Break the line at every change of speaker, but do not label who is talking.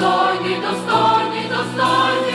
достойний, достойний, достойний.